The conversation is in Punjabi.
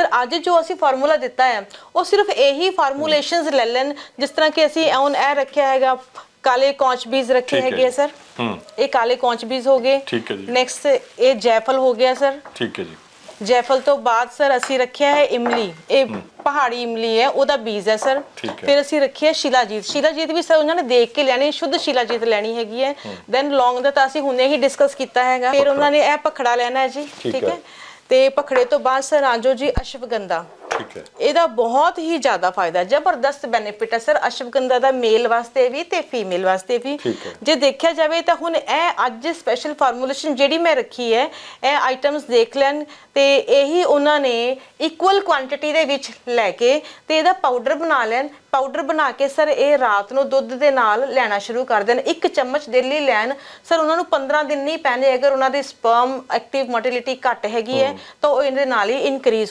ਸਰ ਅੱਜ ਜੋ ਅਸੀਂ ਫਾਰਮੂਲਾ ਦਿੱਤਾ ਹੈ ਉਹ ਸਿਰਫ ਇਹੀ ਫਾਰਮੂਲੇਸ਼ਨਸ ਲੈ ਲੈਣ ਜਿਸ ਤਰ੍ਹਾਂ ਕਿ ਅਸੀਂ ਹੁਣ ਇਹ ਰੱਖਿਆ ਹੈਗਾ ਕਾਲੇ ਕੌਂਚ ਬੀਜ ਰੱਖੇ ਹੈਗੇ ਆ। ਸਰ। ਹੂੰ। ਇਹ ਕਾਲੇ ਕੌਂਚ ਬੀਜ ਹੋ ਗਏ। ਠੀਕ ਹੈ ਜੀ। ਨੈਕਸਟ ਇਹ ਜੈਫਲ ਹੋ ਗਿਆ ਸਰ। ਠੀਕ ਹੈ ਜੀ। ਜੈਫਲ ਤੋਂ ਬਾਅਦ ਸਰ ਅਸੀਂ ਰੱਖਿਆ ਹੈ ਇਮਲੀ। ਇਹ ਪਹਾੜੀ ਇਮਲੀ ਹੈ ਉਹਦਾ ਬੀਜ ਹੈ ਸਰ। ਫਿਰ ਅਸੀਂ ਰੱਖਿਆ ਸ਼ਿਲਾਜੀਤ। ਸ਼ਿਲਾਜੀਤ ਵੀ ਸਰ ਉਹਨਾਂ ਨੇ ਦੇਖ ਕੇ ਲੈਣੀ ਸ਼ੁੱਧ ਸ਼ਿਲਾਜੀਤ ਲੈਣੀ ਹੈਗੀ ਹੈ। ਦੈਨ ਲੌਂਗ ਦਾ ਤਾਂ ਅਸੀਂ ਹੁਣੇ ਹੀ ਡਿਸਕਸ ਕੀਤਾ ਹੈਗਾ। ਫਿਰ ਉਹਨਾਂ ਨੇ ਇਹ ਪਖੜਾ ਲੈਣਾ ਹੈ ਜੀ। ਠੀਕ ਹੈ। ਹੈ ਤੇ ਪਖੜੇ ਤੋਂ ਬਾਅਦ ਸਰ ਆਜੋ ਜੀ ਅਸ਼ਵਗੰਧਾ। ਇਹਦਾ ਬਹੁਤ ਹੀ ਜ਼ਿਆਦਾ ਫਾਇਦਾ ਜ਼ਬਰਦਸਤ ਬੈਨੀਫਿਟ ਹੈ। ਸਰ ਅਸ਼ਵਗੰਧਾ ਦਾ ਮੇਲ ਵਾਸਤੇ ਵੀ ਤੇ ਫੀਮੇਲ ਵਾਸਤੇ ਵੀ। ਜੇ ਦੇਖਿਆ ਜਾਵੇ ਤਾਂ ਹੁਣ ਇਹ ਅੱਜ ਸਪੈਸ਼ਲ ਫਾਰਮੂਲੇਸ਼ਨ ਜਿਹੜੀ ਮੈਂ ਰੱਖੀ ਹੈ ਇਹ ਆਈਟਮਸ ਦੇਖ ਲੈਣ ਤੇ ਇਹੀ ਉਹਨਾਂ ਨੇ ਇਕੁਅਲ ਕੁਆਂਟੀਟੀ ਦੇ ਵਿੱਚ ਲੈ ਕੇ ਤੇ ਇਹਦਾ ਪਾਊਡਰ ਬਣਾ ਲੈਣ। ਪਾਊਡਰ ਬਣਾ ਕੇ ਸਰ ਇਹ ਰਾਤ ਨੂੰ ਦੁੱਧ ਦੇ ਨਾਲ ਲੈਣਾ ਸ਼ੁਰੂ ਕਰ ਦੇਣ। ਇੱਕ ਚਮਚ ਡੇਲੀ ਲੈਣ। ਸਰ ਉਹਨਾਂ ਨੂੰ 15 ਦਿਨ ਨਹੀਂ ਪੈਣੇ। ਅਗਰ ਉਹਨਾਂ ਦੀ ਸਪਰਮ ਐਕਟਿਵ ਮੋਟਿਲਿਟੀ ਘੱਟ ਹੈਗੀ ਹੈ ਤਾਂ ਉਹ ਇਹਦੇ ਨਾਲ ਹੀ ਇਨਕਰੀਜ਼ ਹੋ